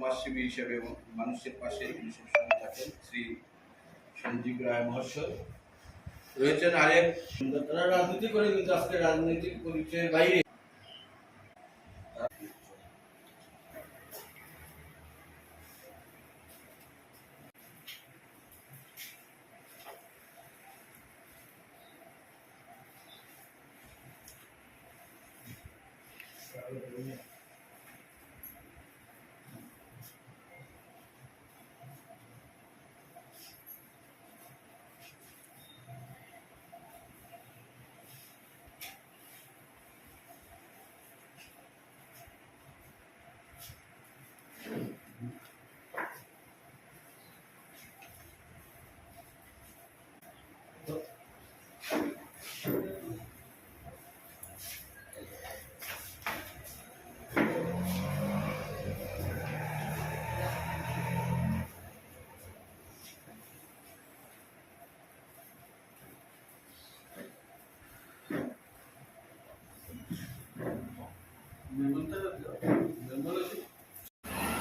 সমাজসেবী হিসেবে এবং মানুষের পাশে থাকেন, শ্রী সঞ্জীব রায় মহাশয়। রয়েছেন আরেক তারা রাজনীতি করে কিন্তু আজকে রাজনৈতিক পরিচয়ের বাইরে।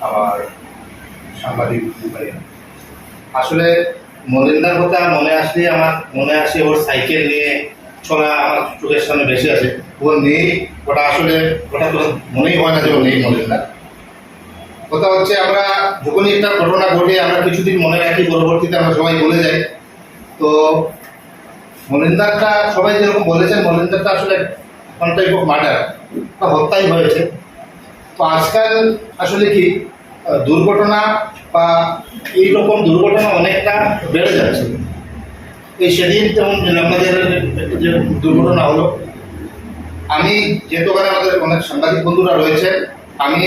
আমার সাংবাদিক ভাইয়া। আসলে মলিন্দার কথা মনে আসলে আমার, মনে আসে ওর সাইকেল নিয়ে চলা আমার চোখের সামনে বেশি আছে ও নেই, ওটা আসলে, ওটা তো মনেই হয় না যে ও নেই মলিন্দার। কথা হচ্ছে আমরা যখনই একটা ঘটনা ঘটে, আমরা কিছুদিন মনে রাখি, পরবর্তীতে আমরা সবাই ভুলে যাই। তো মলিন্দারটা, সবাই যেরকম বলেছেন, মলিন্দারটা আসলে ওয়ান টাইপ অফ মার্ডার হত্যাই হয়েছে। আজকাল আসলে কি দুর্ঘটনা বা এইরকম দুর্ঘটনা অনেকটা বেড়ে যাচ্ছে। এই সেদিন যেমন আমাদের যে দুর্ঘটনা হলো, আমি যেহেতু ওখানে আমাদের অনেক সাংবাদিক বন্ধুরা রয়েছে, আমি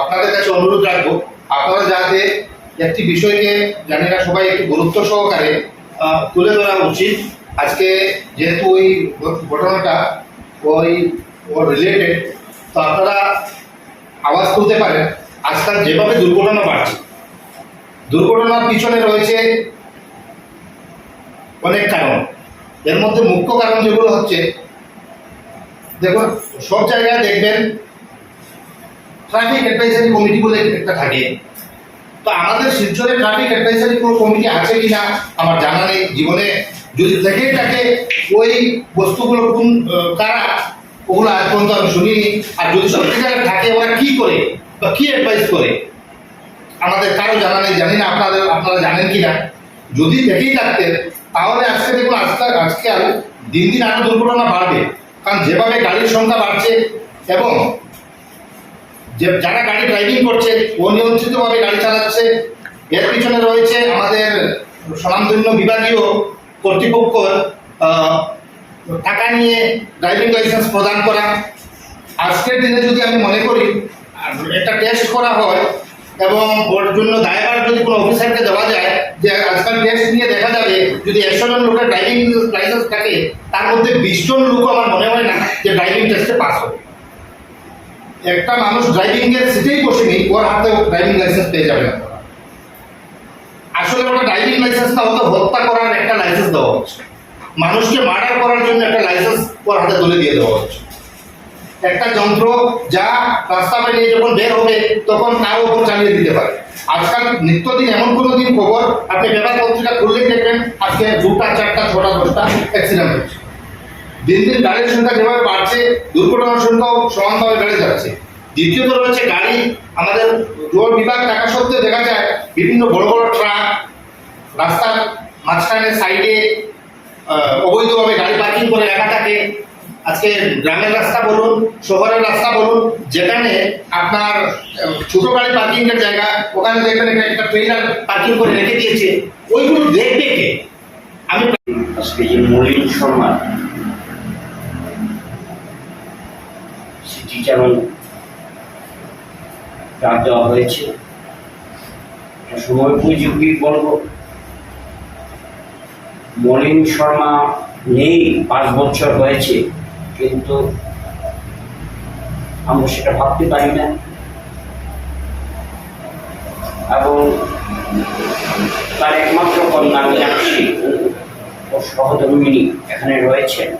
আপনাদের কাছে অনুরোধ রাখব, আপনারা যাতে একটি বিষয়কে জানি সবাই একটু গুরুত্ব সহকারে তুলে ধরা উচিত। আজকে যেহেতু ওই ঘটনাটা, ওই রিলেটেড তো আপনারা আওয়াজ তুলতে পারেন আজকাল যেভাবে দুর্ঘটনা বাড়ছে। দুর্ঘটনার পিছনে রয়েছে অনেক কারণ। এর মধ্যে মুখ্য কারণ যেগুলো হচ্ছে, দেখুন, সব জায়গায় দেখবেন ট্রাফিক অ্যাডভাইজারি কমিটি বলে একটা থাকে। তো আমাদের শিলচরে ট্রাফিক অ্যাডভাইজারি কোনো কমিটি আছে কি না আমার জানা নেই। জীবনে যদি থেকেই থাকে, ওই বস্তুগুলো কোন কারা ওগুলো আজ পর্যন্ত আমি শুনিনি। আর যদি সত্যিকারে থাকে, ওরা কি করে? বা কি অ্যাডভাইস করে? আমাদের কারও জানা নেই, জানি না আপনাদের, আপনারা জানেন কি না। যদি থেকেই থাকতেন, তাহলে আজকে দেখুন, আজকে, আজকাল দিন দিন আরও দুর্ঘটনা বাড়বে। কারণ যেভাবে গাড়ির সংখ্যা বাড়ছে এবং যে, যারা গাড়ি ড্রাইভিং করছে অনিয়ন্ত্রিতভাবে গাড়ি চালাচ্ছে। এর পিছনে রয়েছে আমাদের স্বনামধন্য বিভাগীয় কর্তৃপক্ষ টাকা নিয়ে ড্রাইভিং লাইসেন্স প্রদান করা। আজকের দিনে যদি আমি মনে করি একটা টেস্ট করা হয় এবং ওর জন্য দায়ভার যদি কোনো অফিসারকে দেওয়া যায়, যে আজকাল টেস্ট নিয়ে দেখা যাবে, যদি একশো জন লোকের ড্রাইভিং লাইসেন্স থাকে, তার মধ্যে বিশ জন লোক আমার মনে হয় না যে ড্রাইভিং টেস্টে পাস হবে। একটা মানুষ ড্রাইভিং এর সিটেই বসেনি ওর হাতে ড্রাইভিং লাইসেন্স পেয়ে যাবে। আসলে ওটা ড্রাইভিং লাইসেন্স না হতো হত্যা করার একটা লাইসেন্স দেওয়া হচ্ছে। মানুষকে মার্ডার করার জন্য একটা লাইসেন্স ওর হাতে তুলে দিয়ে দেওয়া হচ্ছে। একটা যন্ত্র যা রাস্তা পেরিয়ে যখন বের হবে, তখন তার উপর চালিয়ে দিতে পারে। আজকাল নিত্যদিন এমন কোনো দিন খবর, আপনি পেপার পত্রিকা খুললেই দেখবেন, আজকে দুটা, চারটা, ছটা, দশটা অ্যাক্সিডেন্ট হচ্ছে। দিন দিন গাড়ির সংখ্যা যেভাবে বাড়ছে, দুর্ঘটনার সংখ্যাও সমানভাবে বেড়ে যাচ্ছে। দ্বিতীয়ত রয়েছে গাড়ি। আমাদের রোড বিভাগ থাকা সত্ত্বেও দেখা যায়, বিভিন্ন বড় বড় ট্রাক রাস্তার মাঝখানে সাইডে অবৈধভাবে গাড়ি পার্কিং করে রাখা থাকে। আজকে গ্রামের রাস্তা বলুন, শহরের রাস্তা বলুন, যেখানে আপনার ছোট গাড়ি পার্কিং এর জায়গা, ওখানে একটা- ট্রেলার পার্কিং করে রেখে দিয়েছে। ওইগুলো দেখবে কে? আমি আজকে যে মলিন শর্মা সিটি যেমন ডাক দেওয়া হয়েছে সময় উপযোগী বলব। মলিন শর্মা নেই, পাঁচ বছর হয়েছে, কিন্তু আমরা সেটা ভাবতে পারি না। এবং তার একমাত্র কন্যা মীনাক্ষী ও সহধর্মিনী এখানে রয়েছেন।